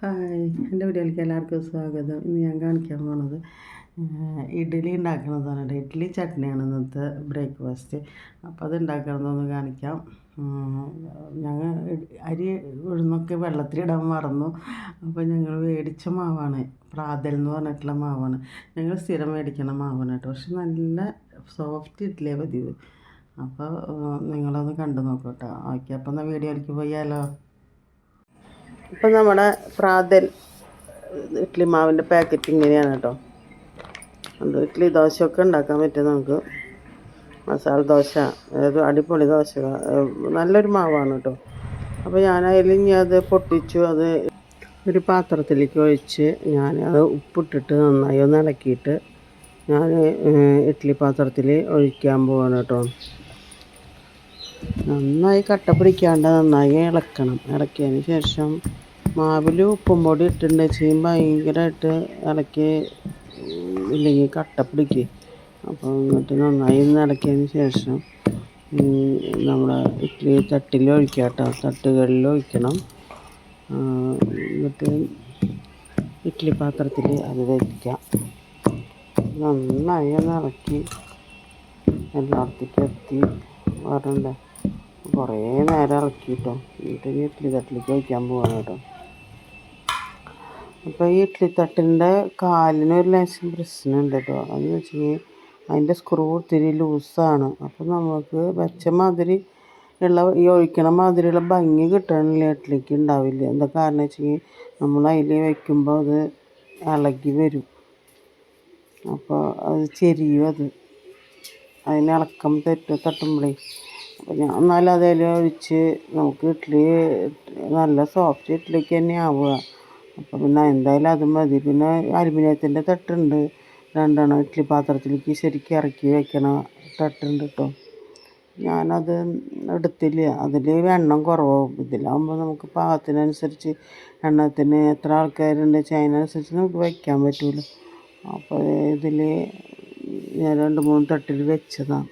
Hi എന്റെ വീഡിയോയിലേക്ക് എല്ലാവർക്കും സ്വാഗതം. ഇന്ന് ഞാൻ കാണിക്കാൻ പോണത് ഇഡ്ഡലി ഉണ്ടാക്കണതാണ് കേട്ടോ. ഇഡ്ഡലി ചട്നിയാണ് ഇന്നത്തെ ബ്രേക്ക്ഫാസ്റ്റ്. അപ്പോൾ അത് ഉണ്ടാക്കണതൊന്ന് കാണിക്കാം. ഞങ്ങൾ അരി ഉഴുന്നൊക്കെ വെള്ളത്തിലിടാൻ മറന്നു. അപ്പോൾ ഞങ്ങൾ മേടിച്ച മാവാണ്. പ്രാതൽ എന്ന് പറഞ്ഞിട്ടുള്ള മാവാണ്. ഞങ്ങൾ സ്ഥിരം മേടിക്കണ മാവാണ് കേട്ടോ. പക്ഷെ നല്ല സോഫ്റ്റ് ഇഡ്ഡലിയെ പതിവ്. അപ്പോൾ നിങ്ങളൊന്ന് കണ്ടു നോക്കട്ടോ ഓക്കെ അപ്പോൾ എന്നാൽ വീഡിയോയിലേക്ക് പോയാലോ? ഇപ്പം നമ്മുടെ പ്രാതൽ ഇഡ്ഡലി മാവിന്റെ പാക്കറ്റ് ഇങ്ങനെയാണ് കേട്ടോ അത് ഇഡ്ഡലി ദോശയൊക്കെ ഉണ്ടാക്കാൻ പറ്റും നമുക്ക്. മസാല ദോശ അതായത് അടിപൊളി ദോശ നല്ലൊരു മാവാണ് കേട്ടോ അപ്പോൾ ഞാൻ അതിൽ ഇനി അത് പൊട്ടിച്ചു അത് ഒരു പാത്രത്തിലേക്ക് ഒഴിച്ച് ഞാൻ അത് ഉപ്പിട്ടിട്ട് നന്നായി ഒന്ന് ഇളക്കിയിട്ട് ഞാൻ ഇഡ്ഡലി പാത്രത്തിൽ ഒഴിക്കാൻ പോവാണ് കേട്ടോ നന്നായി കട്ട പിടിക്കാണ്ട് നന്നായി ഇളക്കണം. ഇളക്കിയതിന് ശേഷം മാവിൽ ഉപ്പും പൊടി ഇട്ടിട്ടുണ്ട്. ചെയ്യും ഭയങ്കരമായിട്ട് ഇളക്കി ഇല്ലെങ്കിൽ കട്ട പിടിക്കുക അപ്പോൾ എന്നിട്ട് നന്നായി ഒന്ന് ഇളക്കിയതിന് ശേഷം നമ്മുടെ ഇഡ്ഡലി തട്ടിൽ ഒഴിക്കുക കേട്ടോ തട്ടുകളിൽ ഒഴിക്കണം എന്നിട്ട് ഇഡ്ഡലി പാത്രത്തിൽ അത് വയ്ക്കാം നന്നായി ഒന്ന് ഇളക്കി എല്ലായിടത്തേക്കും എത്തി. വരണ്ടേ കുറേ നേരം ഇളക്കിട്ടോ. എന്നിട്ട് ഇഡ്ഡലി തട്ടിലേക്ക് വയ്ക്കാൻ പോവാണ് കേട്ടോ. അപ്പോൾ ഈ ഇഡ്ലിത്തട്ടിന്റെ കാലിന് ഒരു ലേശം പ്രശ്നമുണ്ട് കേട്ടോ അതെന്ന് വെച്ചെങ്കിൽ അതിന്റെ സ്ക്രൂ ഇത്തിരി ലൂസാണ് അപ്പോൾ നമുക്ക് വെച്ച മാതിരി ഉള്ള ഈ ഒഴിക്കണ മാതിരിയുള്ള ഭംഗി കിട്ടണില്ല ഇഡ്ലിക്ക് ഉണ്ടാവില്ല. എന്താ കാരണം വെച്ചെങ്കിൽ നമ്മൾ അതിൽ വയ്ക്കുമ്പോൾ അത് ഇളകി വരും. അപ്പോൾ അത് ചെരിയും അത്. അതിന് ഇളക്കം തെറ്റ് തട്ടുമ്പോഴേ അപ്പോൾ ഞാൻ എന്നാലും അതിൽ ഒഴിച്ച് നമുക്ക് ഇഡ്ഡലി നല്ല സോഫ്റ്റ് ഇഡ്ഡലിക്ക് തന്നെ ആവുക അപ്പോൾ പിന്നെ എന്തായാലും അത് മതി. പിന്നെ അലുമിനിയത്തിന്റെ തട്ടുണ്ട്. രണ്ടെണ്ണം ഇഡ്ഡലി പാത്രത്തിലേക്ക് ശരിക്കും ഇറക്കി വെക്കണ തട്ടുണ്ട് കേട്ടോ ഞാനത് എടുത്തില്ല. അതിൽ എണ്ണം കുറവാകും ഇതിലാകുമ്പോൾ നമുക്ക് പാകത്തിനനുസരിച്ച് എണ്ണത്തിന് എത്ര ആൾക്കാരുണ്ട് വെച്ചാൽ അതിനനുസരിച്ച് നമുക്ക് വയ്ക്കാൻ പറ്റുമല്ലോ അപ്പോൾ ഇതിൽ ഞാൻ രണ്ട് മൂന്ന് തട്ടിൽ വെച്ചതാണ്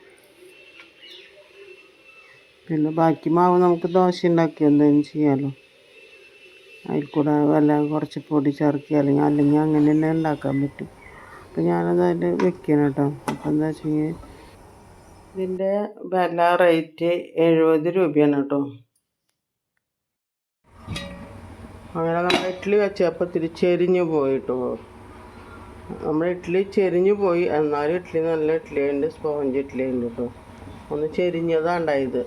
പിന്നെ ബാക്കി മാവ് നമുക്ക് ദോശ ഉണ്ടാക്കി എന്തെങ്കിലും ചെയ്യാമല്ലോ അതിൽ കൂടെ വല്ല കുറച്ച് പൊടി ചേർക്കുക അല്ലെങ്കിൽ അല്ലെങ്കിൽ അങ്ങനെ തന്നെ ഉണ്ടാക്കാൻ പറ്റും. അപ്പം ഞാനത് അതിൽ വെക്കണം കേട്ടോ. അപ്പം എന്താ വെച്ച് കഴിഞ്ഞാൽ ഇതിന്റെ വില റേറ്റ് എഴുപത് രൂപയാണ് കേട്ടോ. അങ്ങനെ നമ്മൾ ഇഡ്ഡലി വെച്ചപ്പോൾ ഇത്തിരി ചെരിഞ്ഞു പോയി കേട്ടോ. നമ്മുടെ ഇഡ്ഡലി ചെരിഞ്ഞു പോയി. എന്നാലും ഇഡ്ഡലി നല്ല ഇഡ്ഡലി ഉണ്ട് സ്പോഞ്ച് ഇഡ്ഡലി ഉണ്ട് കേട്ടോ. ഒന്ന് ചെരിഞ്ഞതാണ് ഉണ്ടായത്.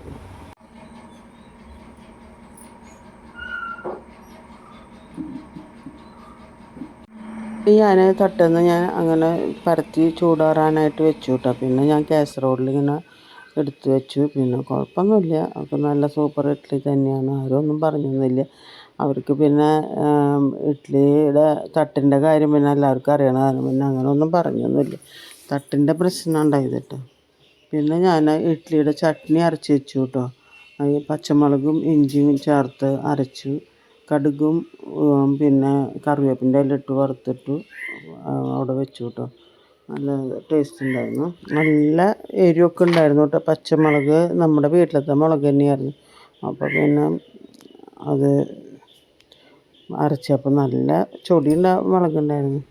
ഞാൻ തട്ടെന്ന് ഞാൻ അങ്ങനെ പരത്തി ചൂടാറാനായിട്ട് വെച്ചു കേട്ടോ പിന്നെ ഞാൻ കാസറോളിൽ ഇങ്ങനെ എടുത്ത് വെച്ചു. പിന്നെ കുഴപ്പമൊന്നുമില്ല. ഒക്കെ നല്ല സൂപ്പർ ഇഡ്ഡലി തന്നെയാണ്. ആരും ഒന്നും പറഞ്ഞൊന്നുമില്ല. അവർക്ക് പിന്നെ ഇഡ്ഡലിയുടെ തട്ടിന്റെ കാര്യം പിന്നെ എല്ലാവർക്കും അറിയണതാണ് പിന്നെ അങ്ങനെ ഒന്നും പറഞ്ഞൊന്നുമില്ല. തട്ടിന്റെ പ്രശ്നം ഉണ്ടായത് പിന്നെ ഞാൻ ഇഡ്ഡലിയുടെ ചട്നി അരച്ച് വെച്ചു കേട്ടോ പച്ചമുളകും ഇഞ്ചിയും ചേർത്ത് അരച്ചു. കടുകും പിന്നെ കറിവേപ്പിന്റെ ഇല ഇട്ട് വറുത്തിട്ടു അവിടെ വെച്ചു കേട്ടോ നല്ല ടേസ്റ്റ് ഉണ്ടായിരുന്നു. നല്ല എരിവൊക്കെ ഉണ്ടായിരുന്നു കേട്ടോ. പച്ചമുളക് നമ്മുടെ വീട്ടിലത്തെ മുളക് തന്നെയായിരുന്നു. അപ്പോൾ പിന്നെ അത് അരച്ചപ്പോൾ നല്ല ചൊടിയുള്ള മുളകുണ്ടായിരുന്നു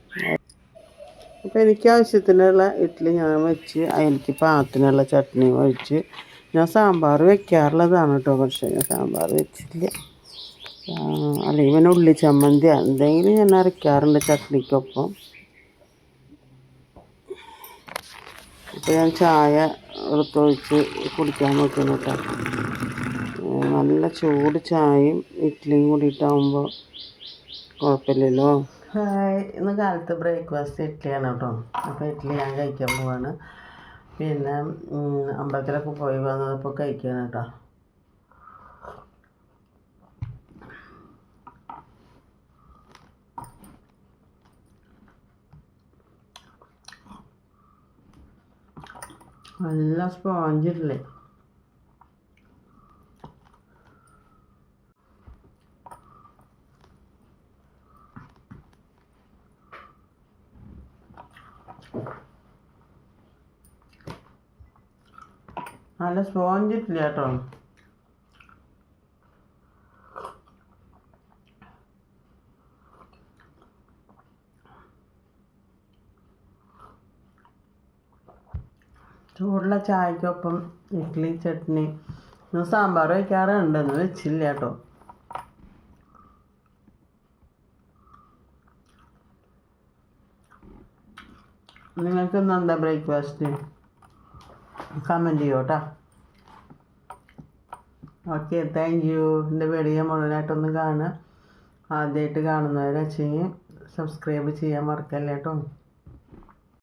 അപ്പോൾ എനിക്ക് ആവശ്യത്തിനുള്ള ഇഡ്ഡലി ഞാൻ വെച്ച് എനിക്ക് പാകത്തിനുള്ള ചട്നി ഒഴിച്ച്. ഞാൻ സാമ്പാർ വെക്കാറുള്ളതാണ് കേട്ടോ പക്ഷേ ഞാൻ സാമ്പാർ വെച്ചില്ല അല്ലെങ്കിൽ പിന്നെ ഉള്ളി ചമ്മന്തി എന്തെങ്കിലും ഞാൻ അരയ്ക്കാറുണ്ട് ചട്നിക്കൊപ്പം. അപ്പോൾ ഞാൻ ചായ എടുത്തൊഴിച്ച് കുടിക്കാൻ നോക്കുന്നു കേട്ടോ. നല്ല ചൂട് ചായയും ഇഡ്ഡലിയും കൂടിയിട്ടാകുമ്പോൾ കുഴപ്പമില്ലല്ലോ. ഇന്ന് കാലത്ത് ബ്രേക്ക്ഫാസ്റ്റ് ഇഡ്ഡലിയാണ് കേട്ടോ. അപ്പോൾ ഇഡ്ഡലി ഞാൻ കഴിക്കാൻ പോവാണ്. പിന്നെ അമ്പലത്തിലൊക്കെ പോയി വന്നപ്പോൾ കഴിക്കാണ് കേട്ടോ. നല്ല സ്പോഞ്ച് ഇഡ്ഡലി നല്ല സ്പോഞ്ച് ഇഡ്ഡലി കേട്ടോ. ചൂടുള്ള ചായക്കൊപ്പം ഇഡ്ഡലി ചട്നി ഇന്ന് സാമ്പാർ വയ്ക്കാറുണ്ടെന്ന് വെച്ചില്ല കേട്ടോ. നിങ്ങൾക്ക് ഇന്ന് എന്താ ബ്രേക്ക്ഫാസ്റ്റ് കമന്റ് ചെയ്യോട്ടാ ഓക്കെ താങ്ക് യു എന്റെ വീഡിയോ മുഴുവനായിട്ടൊന്ന് കാണുക. ആദ്യമായിട്ട് കാണുന്നവരെ വെച്ചെങ്കിൽ സബ്സ്ക്രൈബ് ചെയ്യാൻ മറക്കല്ലേ കേട്ടോ